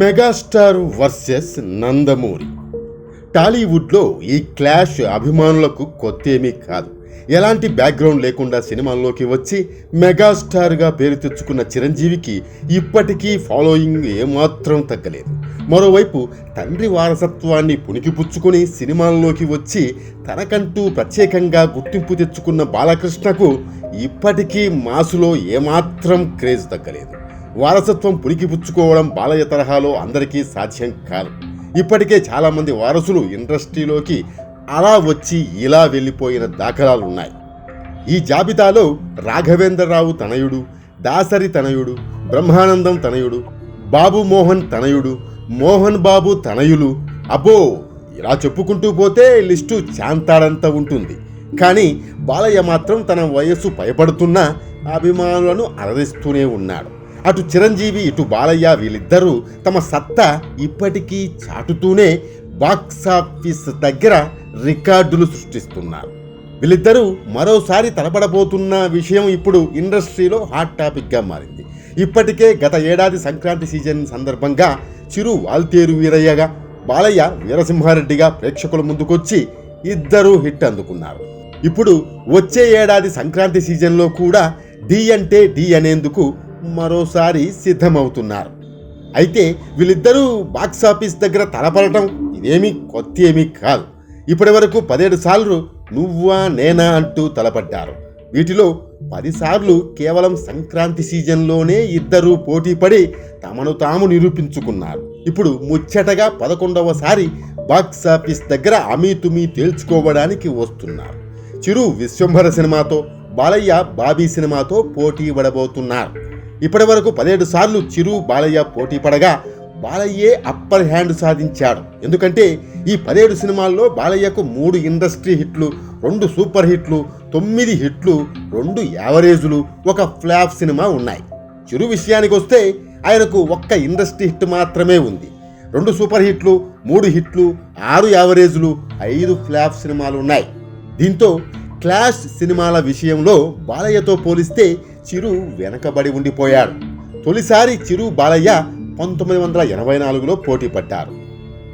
Megastar versus Nandamuri. టాలీవుడ్లో ఈ clash అభిమానులకు కొత్త ఏమీ కాదు. ఎలాంటి బ్యాక్గ్రౌండ్ లేకుండా సినిమాల్లోకి వచ్చి మెగాస్టార్గా పేరు తెచ్చుకున్న చిరంజీవికి ఇప్పటికీ ఫాలోయింగ్ ఏమాత్రం తగ్గలేదు. మరోవైపు తండ్రి వారసత్వాన్ని పుణికిపుచ్చుకుని సినిమాల్లోకి వచ్చి తనకంటూ ప్రత్యేకంగా గుర్తింపు తెచ్చుకున్న బాలకృష్ణకు ఇప్పటికీ మాసులో ఏమాత్రం క్రేజ్ తగ్గలేదు. వారసత్వం పుణికిపుచ్చుకోవడం బాలయ్య తరహాలో అందరికీ సాధ్యం కాదు. ఇప్పటికే చాలామంది వారసులు ఇండస్ట్రీలోకి అలా వచ్చి ఇలా వెళ్ళిపోయిన దాఖలాలు ఉన్నాయి ఈ జాబితాలో రాఘవేంద్రరావు తనయుడు దాసరి తనయుడు బ్రహ్మానందం తనయుడు బాబు మోహన్ తనయుడు మోహన్ బాబు తనయులు. అబ్బో ఇలా చెప్పుకుంటూ పోతే లిస్టు చాంతాడంత ఉంటుంది. కానీ బాలయ్య మాత్రం తన వయస్సు భయపడుతున్నా అభిమానులను అలరిస్తూనే ఉన్నాడు. అటు చిరంజీవి ఇటు బాలయ్య వీళ్ళిద్దరూ తమ సత్తా ఇప్పటికీ చాటుతూనే బాక్సాఫీస్ దగ్గర రికార్డులు సృష్టిస్తున్నారు. వీళ్ళిద్దరూ మరోసారి తలపడబోతున్న విషయం ఇప్పుడు ఇండస్ట్రీలో హాట్ టాపిక్గా మారింది. ఇప్పటికే గత ఏడాది సంక్రాంతి సీజన్ సందర్భంగా చిరు వాల్తేరు వీరయ్యగా బాలయ్య వీరసింహారెడ్డిగా ప్రేక్షకుల ముందుకొచ్చి ఇద్దరూ హిట్ అందుకున్నారు. ఇప్పుడు వచ్చే ఏడాది సంక్రాంతి సీజన్లో కూడా డి అంటే డి అనేందుకు మరోసారి సిద్ధమవుతున్నారు. అయితే వీళ్ళిద్దరూ బాక్సాఫీస్ దగ్గర తలపడటం ఇదేమీ కొత్త ఏమీ కాదు. ఇప్పటి వరకు పదిహేడు సార్లు నువ్వా నేనా అంటూ తలపడ్డారు. వీటిలో పదిసార్లు కేవలం సంక్రాంతి సీజన్లోనే ఇద్దరూ పోటీపడి తమను తాము నిరూపించుకున్నారు. ఇప్పుడు ముచ్చటగా పదకొండవసారి బాక్సాఫీస్ దగ్గర అమీతుమీ తేల్చుకోవడానికి వస్తున్నారు. చిరు విశ్వంభర సినిమాతో బాలయ్య బాబీ సినిమాతో పోటీ పడబోతున్నారు. ఇప్పటి వరకు పదిహేడు సార్లు చిరు బాలయ్య పోటీ పడగా బాలయ్యే అప్పర్ హ్యాండ్ సాధించాడు. ఎందుకంటే ఈ పదిహేడు సినిమాల్లో బాలయ్యకు మూడు ఇండస్ట్రీ హిట్లు రెండు సూపర్ హిట్లు తొమ్మిది హిట్లు రెండు యావరేజులు ఒక ఫ్లాప్ సినిమా ఉన్నాయి. చిరు విషయానికి వస్తే ఆయనకు ఒక్క ఇండస్ట్రీ హిట్ మాత్రమే ఉంది. రెండు సూపర్ హిట్లు మూడు హిట్లు ఆరు యావరేజులు ఐదు ఫ్లాప్ సినిమాలు ఉన్నాయి. దీంతో క్లాష్ సినిమాల విషయంలో బాలయ్యతో పోలిస్తే చిరు వెనకబడి ఉండిపోయాడు. తొలిసారి చిరు బాలయ్య పంతొమ్మిది వందల ఎనభై నాలుగులో పోటీ పడ్డారు.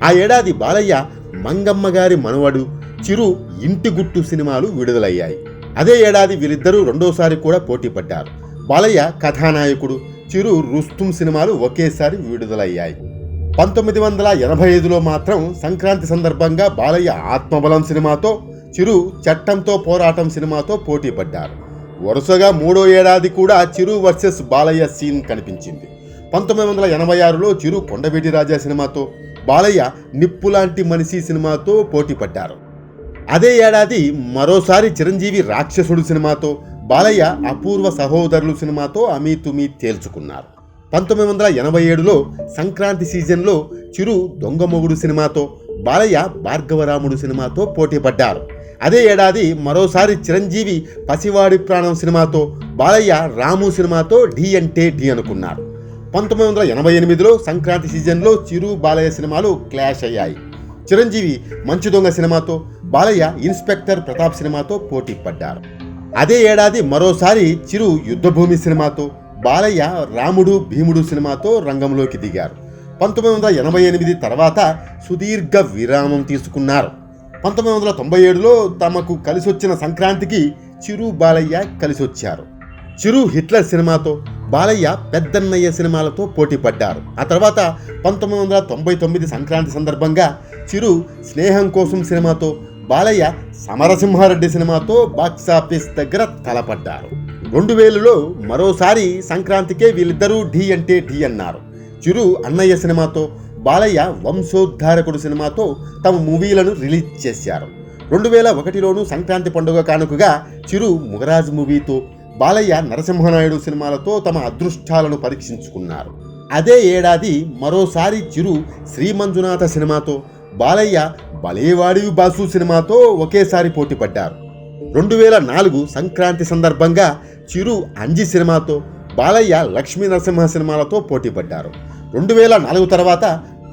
ఆ ఏడాది బాలయ్య మంగమ్మ గారి మనవడు చిరు ఇంటి గుట్టు సినిమాలు విడుదలయ్యాయి. అదే ఏడాది వీరిద్దరూ రెండోసారి కూడా పోటీ పడ్డారు. బాలయ్య కథానాయకుడు చిరు రుస్తుం సినిమాలు ఒకేసారి విడుదలయ్యాయి. పంతొమ్మిది వందల ఎనభై ఐదులో మాత్రం సంక్రాంతి సందర్భంగా బాలయ్య ఆత్మబలం సినిమాతో చిరు చట్టంతో పోరాటం సినిమాతో పోటీ పడ్డారు. వరుసగా మూడో ఏడాది కూడా చిరు వర్సెస్ బాలయ్య సీన్ కనిపించింది. పంతొమ్మిది వందల ఎనభై ఆరులో చిరు కొండవీటి రాజా సినిమాతో బాలయ్య నిప్పులాంటి మనిషి సినిమాతో పోటీ పడ్డారు. అదే ఏడాది మరోసారి చిరంజీవి రాక్షసుడు సినిమాతో బాలయ్య అపూర్వ సహోదరులు సినిమాతో అమీతుమీ తేల్చుకున్నారు. పంతొమ్మిది వందల ఎనభై ఏడులో సంక్రాంతి సీజన్లో చిరు దొంగమొగుడు సినిమాతో బాలయ్య భార్గవరాముడు సినిమాతో పోటీ పడ్డారు. అదే ఏడాది మరోసారి చిరంజీవి పసివాడి ప్రాణం సినిమాతో బాలయ్య రాము సినిమాతో డి అంటే డి అనుకున్నారు. పంతొమ్మిది వందల ఎనభై ఎనిమిదిలో సంక్రాంతి సీజన్లో చిరు బాలయ్య సినిమాలు క్లాష్ అయ్యాయి. చిరంజీవి మంచు దొంగ సినిమాతో బాలయ్య ఇన్స్పెక్టర్ ప్రతాప్ సినిమాతో పోటీ పడ్డారు. అదే ఏడాది మరోసారి చిరు యుద్ధభూమి సినిమాతో బాలయ్య రాముడు భీముడు సినిమాతో రంగంలోకి దిగారు. పంతొమ్మిది వందల ఎనభై ఎనిమిది తర్వాత సుదీర్ఘ విరామం తీసుకున్నారు. పంతొమ్మిది వందల తొంభై ఏడులో తమకు కలిసొచ్చిన సంక్రాంతికి చిరు బాలయ్య కలిసొచ్చారు. చిరు హిట్లర్ సినిమాతో బాలయ్య పెద్దన్నయ్య సినిమాలతో పోటీ పడ్డారు. ఆ తర్వాత పంతొమ్మిది వందల తొంభై తొమ్మిది సంక్రాంతి సందర్భంగా చిరు స్నేహం కోసం సినిమాతో బాలయ్య సమరసింహారెడ్డి సినిమాతో బాక్సాఫీస్ దగ్గర తలపడ్డారు. రెండు వేలలో మరోసారి సంక్రాంతికే వీళ్ళిద్దరూ ఢీ అంటే ఢీ అన్నారు. చిరు అన్నయ్య సినిమాతో బాలయ్య వంశోద్ధారకుడు సినిమాతో తమ మూవీలను రిలీజ్ చేశారు. రెండు వేల ఒకటిలోనూ సంక్రాంతి పండుగ కానుకగా చిరు ముగరాజ్ మూవీతో బాలయ్య నరసింహనాయుడు సినిమాలతో తమ అదృష్టాలను పరీక్షించుకున్నారు. అదే ఏడాది మరోసారి చిరు శ్రీమంజునాథ సినిమాతో బాలయ్య బలేవాడివి బాసు సినిమాతో ఒకేసారి పోటీపడ్డారు రెండు వేల నాలుగు సంక్రాంతి సందర్భంగా చిరు అంజి సినిమాతో బాలయ్య లక్ష్మీ నరసింహ సినిమాలతో పోటీపడ్డారు రెండు వేల నాలుగు తర్వాత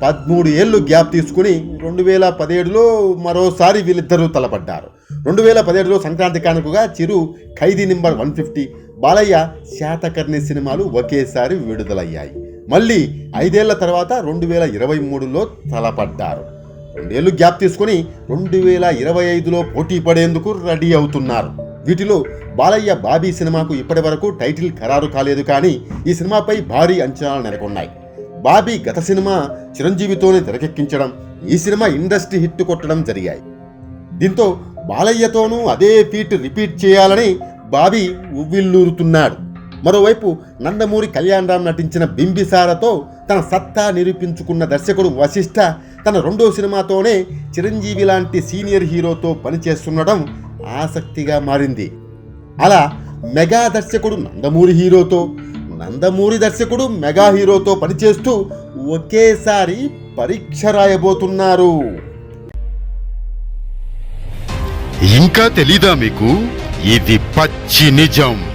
పదమూడు ఏళ్ళు గ్యాప్ తీసుకుని రెండు వేల పదిహేడులో మరోసారి వీళ్ళిద్దరూ తలపడ్డారు. రెండు వేల పదిహేడులో సంక్రాంతి కానుకగా Chiru Khaidi number one fifty Balayya Satakarni సినిమాలు ఒకేసారి విడుదలయ్యాయి. మళ్ళీ ఐదేళ్ళ తర్వాత రెండు వేల ఇరవై మూడులో తలపడ్డారు. రెండేళ్ళు గ్యాప్ తీసుకుని రెండు వేల ఇరవై ఐదులో పోటీ పడేందుకు రెడీ అవుతున్నారు. వీటిలో బాలయ్య బాబీ సినిమాకు ఇప్పటి వరకు టైటిల్ ఖరారు కాలేదు కానీ ఈ సినిమాపై భారీ అంచనాలు నెలకొన్నాయి. బాబీ గత సినిమా చిరంజీవితోనే తెరకెక్కించడం ఈ సినిమా ఇండస్ట్రీ హిట్ కొట్టడం జరిగాయి. దీంతో బాలయ్యతోనూ అదే ఫీట్ రిపీట్ చేయాలని బాబీ ఉవ్విల్లూరుతున్నాడు మరోవైపు నందమూరి కళ్యాణ్ రామ్ నటించిన బింబిసారతో తన సత్తా నిరూపించుకున్న దర్శకుడు వశిష్ఠ తన రెండో సినిమాతోనే చిరంజీవి లాంటి సీనియర్ హీరోతో పనిచేస్తుండడం ఆసక్తిగా మారింది. అలా మెగా దర్శకుడు నందమూరి హీరోతో నందమూరి దర్శకుడు మెగా హీరోతో పనిచేస్తూ ఒకేసారి పరీక్ష రాయబోతున్నారు. ఇంకా తెలీదా మీకు? ఇది పచ్చి నిజం.